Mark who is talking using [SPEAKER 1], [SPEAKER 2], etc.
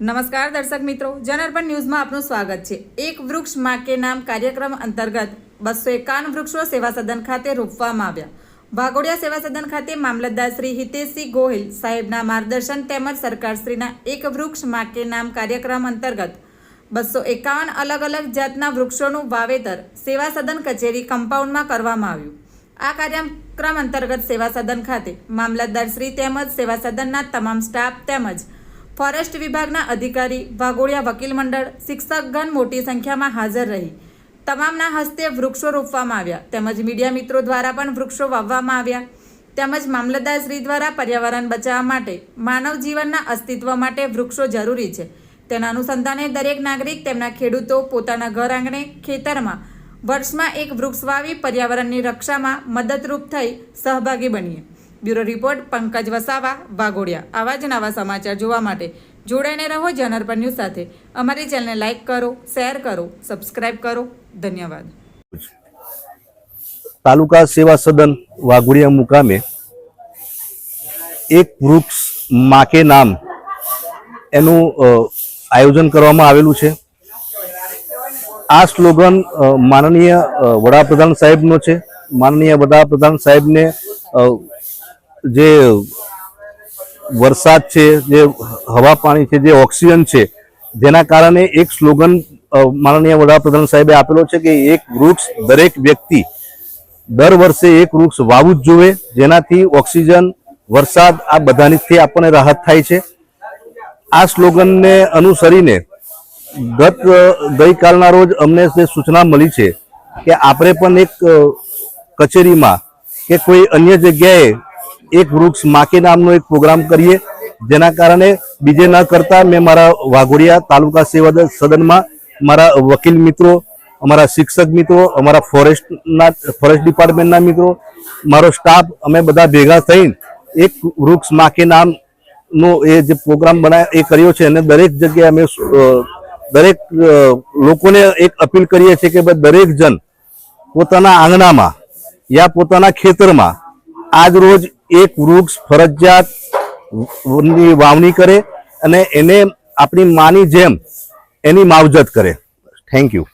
[SPEAKER 1] નમસ્કાર દર્શક મિત્રો જનઅર્પણ ન્યૂઝમાં આપનું સ્વાગત છે. એક વૃક્ષમાં કે નામ કાર્યક્રમ અંતર્ગત બસો એકાવન વૃક્ષો સેવા સદન ખાતે રોપવામાં આવ્યા. વાઘોડિયા સેવા સદન ખાતે મામલતદાર શ્રી હિતેશસિંહ ગોહિલ સાહેબના માર્ગદર્શન તેમજ સરકારશ્રીના એક વૃક્ષમાં કે નામ કાર્યક્રમ અંતર્ગત બસો એકાવન અલગ અલગ જાતના વૃક્ષોનું વાવેતર સેવા સદન કચેરી કમ્પાઉન્ડમાં કરવામાં આવ્યું. આ કાર્યક્રમ અંતર્ગત સેવા સદન ખાતે મામલતદાર શ્રી તેમજ સેવા સદનના તમામ સ્ટાફ તેમજ ફોરેસ્ટ વિભાગના અધિકારી, વાઘોડિયા વકીલ મંડળ શિક્ષકગણ મોટી સંખ્યામાં હાજર રહી. તમામના હસ્તે વૃક્ષો રોપવામાં આવ્યા. તેમજ મીડિયા મિત્રો દ્વારા પણ વૃક્ષો વાવવામાં આવ્યા. તેમજ મામલતદારશ્રી દ્વારા પર્યાવરણ બચાવવા માટે, માનવ જીવનના અસ્તિત્વ માટે વૃક્ષો જરૂરી છે. તેના અનુસંધાને દરેક નાગરિક તેમના ખેડૂતો પોતાના ઘર આંગણે ખેતરમાં વર્ષમાં એક વૃક્ષ વાવી પર્યાવરણની રક્ષામાં મદદરૂપ થઈ સહભાગી બનીએ. Bureau report, Pankaj Vasava, Waghodia. આવા જ નવા સમાચાર જોવા માટે જોડાઈને રહો જનરપર ન્યૂઝ સાથે. અમારી ચેનલને લાઇક કરો, શેર કરો, સબસ્ક્રાઇબ કરો. ધન્યવાદ.
[SPEAKER 2] તાલુકા સેવા સદન વાઘોડિયા મુકામે એક વૃક્ષ માકે નામ એનું આયોજન કરવામાં આવેલું છે. આ સ્લોગન માનનીય વડાપ્રધાન સાહેબનો છે. માનનીય વડાપ્રધાન સાહેબને જે વરસાદ છે, જે હવા પાણી છે, જે ઓક્સિજન છે, જેના કારણે એક સ્લોગન માનનીય વડાપ્રધાન સાહેબે આપેલો છે કે એક વૃક્ષ દરેક વ્યક્તિ દર વર્ષે એક વૃક્ષ વાવવું જ જોઈએ જેનાથી ઓક્સિજન, વરસાદ આ બધાનીથી આપણને રાહત થાય છે. આ સ્લોગનને અનુસરીને ગત ગઈકાલના રોજ અમને જે સૂચના મળી છે કે આપણે પણ એક કચેરીમાં કે કોઈ અન્ય જગ્યાએ એક વૃક્ષ માકે નામનો એક પ્રોગ્રામ કરીએ. જેના કારણે બીજે ન કરતા મેં મારા વાઘોડિયા તાલુકા સેવા સદનમાં મારા વકીલ મિત્રો, અમારા શિક્ષક મિત્રો, અમારા ફોરેસ્ટના, ફોરેસ્ટ ડિપાર્ટમેન્ટના મિત્રો, મારો સ્ટાફ, અમે બધા ભેગા થઈને એક વૃક્ષ માકે નામનો એ જે પ્રોગ્રામ બનાવ એ કર્યો છે. અને દરેક જગ્યાએ અમે દરેક લોકોને એક અપીલ કરીએ છીએ કે ભાઈ દરેક જણ પોતાના આંગણામાં યા પોતાના ખેતરમાં આજ રોજ એક વૃક્ષ, ફરજિયાત વાવણી કરે અને એને આપણી માની જેમ એની માવજત કરે. Thank you